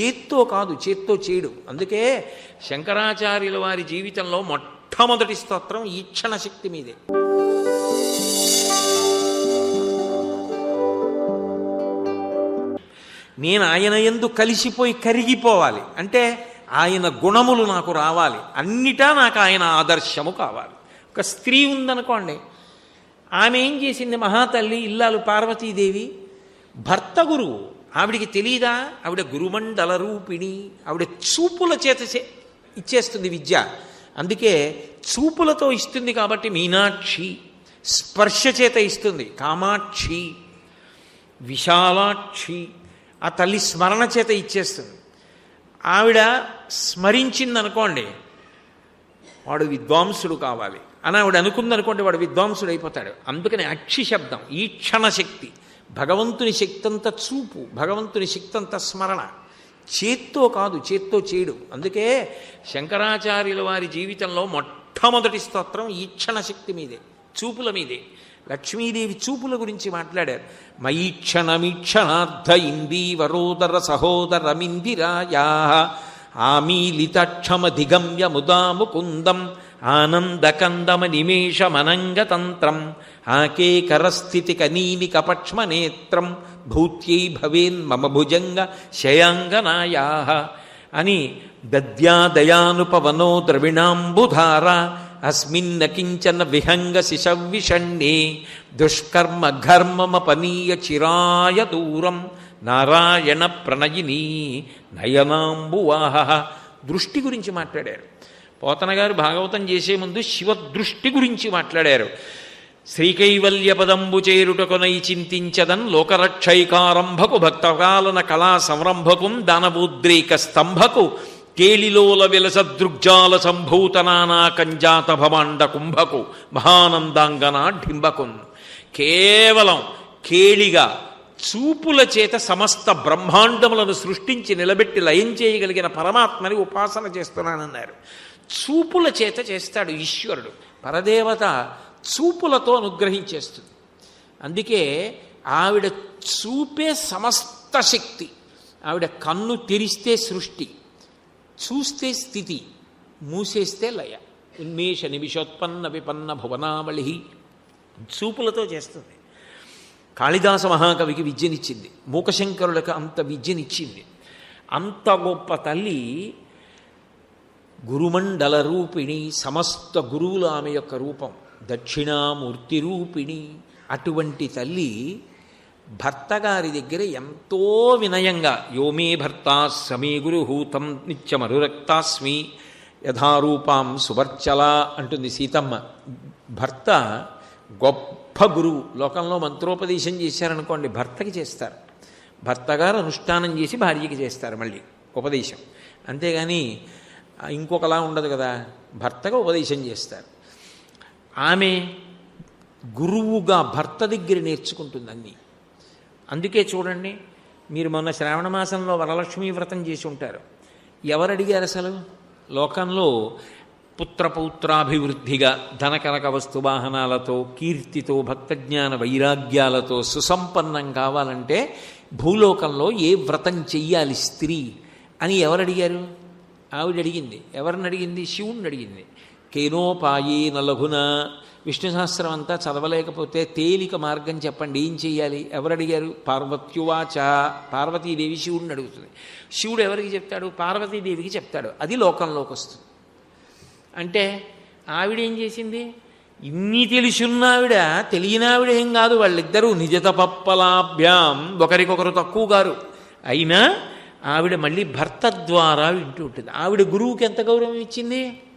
చేత్తో కాదు చేత్తో చేయడు అందుకే శంకరాచార్యుల వారి జీవితంలో మొట్టమొదటి స్తోత్రం ఈక్షణ శక్తి మీదే. నేను ఆయన ఎందు కలిసిపోయి కరిగిపోవాలి. అంటే ఆయన గుణములు నాకు రావాలి. అన్నిటా నాకు ఆయన ఆదర్శము కావాలి. ఒక స్త్రీ ఉందనుకోండి ఆమె ఏం చేసింది? మహాతల్లి ఇల్లాలు పార్వతీదేవి భర్త గురువు ఆవిడికి తెలియదా ఆవిడ గురుమండల రూపిణి. ఆవిడ చూపుల చేత చే- ఇచ్చేస్తుంది విద్య. అందుకే చూపులతో ఇస్తుంది కాబట్టి మీనాక్షి స్పర్శ చేత ఇస్తుంది. కామాక్షి విశాలాక్షి ఆ తల్లి స్మరణ చేత ఇచ్చేస్తుంది. ఆవిడ స్మరించిందనుకోండి వాడు విద్వాంసుడు కావాలి. అని ఆవిడ అనుకుందనుకోండి వాడు విద్వాంసుడు అయిపోతాడు అందుకని అక్షి శబ్దం ఈ క్షణశక్తి భగవంతుని శక్తి అంతా చూపు భగవంతుని శక్తి అంతా స్మరణ. చేత్తో కాదు చేత్తో చేయడు. అందుకే శంకరాచార్యుల వారి జీవితంలో మొట్టమొదటి స్తోత్రం ఈక్షణ శక్తి మీదే చూపుల మీదే. లక్ష్మీదేవి చూపుల గురించి మాట్లాడారు. మయీక్షణమీక్షణార్థ ఇందీవరోదర సహోదరమిందిరాయా. ఆమీలితక్షమధిగమ్య ముదా ముకుందం ఆనందకందమ నిమేషమనంగతంత్రం ఆకేకరస్థితి కనీని కపక్ష్మనేత్రం భూత్యై భవేన్ మమ భుజంగ శయాంగనాయా అని దద్యాదయానుపవనో ద్రవిణాంబుధార అస్మిన్న కించన విహంగ శిశవిషణ్ణే దుష్కర్మ ఘర్మమపనీయ చిరాయ దూరం నారాయణ ప్రణయిని నయనాంబువాహ. దృష్టి గురించి మాట్లాడారు. పోతన గారు భాగవతం చేసే ముందు శివదృష్టి గురించి మాట్లాడారు. శ్రీకైవల్య పదంబు చేరుటకొనై చింతించదన్ లోకరక్షైకారంభకు భక్తకాలన కళా సంరంభకుం దానవోద్రేక స్తంభకు కేళిలోల విలస దృగ్జాల సంభూతనానా కంజాత భమాండ కుంభకు మహానందాంగన ఢింబకున్. కేవలం కేళిగా చూపుల చేత సమస్త బ్రహ్మాండములను సృష్టించి నిలబెట్టి లయం చేయగలిగిన పరమాత్మని ఉపాసన చేస్తున్నానన్నారు. చూపుల చేత చేస్తాడు ఈశ్వరుడు. పరదేవత చూపులతో అనుగ్రహించేస్తుంది. అందుకే ఆవిడ చూపే సమస్త శక్తి ఆవిడ కన్ను తెరిస్తే సృష్టి చూస్తే స్థితి మూసేస్తే లయ. ఉన్మేష నిమిషోత్పన్న విపన్న భువనావళి. చూపులతో చేస్తుంది. కాళిదాస మహాకవికి విద్యనిచ్చింది. మూకశంకరులకు అంత విద్యనిచ్చింది. అంత గొప్ప తల్లి గురుమండల రూపిణి సమస్త గురువుల ఆమె యొక్క రూపం. దక్షిణామూర్తి రూపిణి. అటువంటి తల్లి భర్త గారి దగ్గర ఎంతో వినయంగా యోమే భర్త సమీ గురుహూతం నిత్యమరురక్తాస్మి యథారూపాం సువర్చల అంటుంది సీతమ్మ. భర్త గొప్ప గురువు. లోకంలో మంత్రోపదేశం చేశారనుకోండి భర్తకి చేస్తారు. భర్తగారు అనుష్ఠానం చేసి భార్యకి చేస్తారు మళ్ళీ ఉపదేశం. అంతేగాని ఇంకొకలా ఉండదు కదా భర్తగా ఉపదేశం చేస్తారు. ఆమె గురువుగా భర్త దగ్గర నేర్చుకుంటుంది అన్నీ అందుకే చూడండి మీరు మొన్న శ్రావణ మాసంలో వరలక్ష్మీ వ్రతం చేసి ఉంటారు. ఎవరు అడిగారు అసలు? లోకంలో పుత్రపౌత్రాభివృద్ధిగా ధనకనక వస్తు వాహనాలతో కీర్తితో భక్తజ్ఞాన వైరాగ్యాలతో సుసంపన్నం కావాలంటే భూలోకంలో ఏ వ్రతం చెయ్యాలి స్త్రీ అని ఎవరు అడిగారు ఆవిడ అడిగింది ఎవరిని అడిగింది శివుణ్ణి అడిగింది కేనోపాయే నలఘున. విష్ణు సహస్రం అంతా చదవలేకపోతే తేలిక మార్గం చెప్పండి. ఏం చెయ్యాలి? ఎవరు అడిగారు పార్వత్యువాచ. పార్వతీదేవి శివుడిని అడుగుతుంది. శివుడు ఎవరికి చెప్తాడు? పార్వతీదేవికి చెప్తాడు. అది లోకంలోకి వస్తుంది. అంటే ఆవిడ ఏం చేసింది? ఇన్ని తెలుసున్న ఆవిడ తెలియని ఆవిడ ఏం కాదు వాళ్ళిద్దరూ నిజత పప్పలాభ్యాం ఒకరికొకరు తక్కువ గారు. అయినా ఆవిడ మళ్ళీ భర్త ద్వారా వింటూ ఉంటుంది. ఆవిడ గురువుకి ఎంత గౌరవం ఇచ్చింది?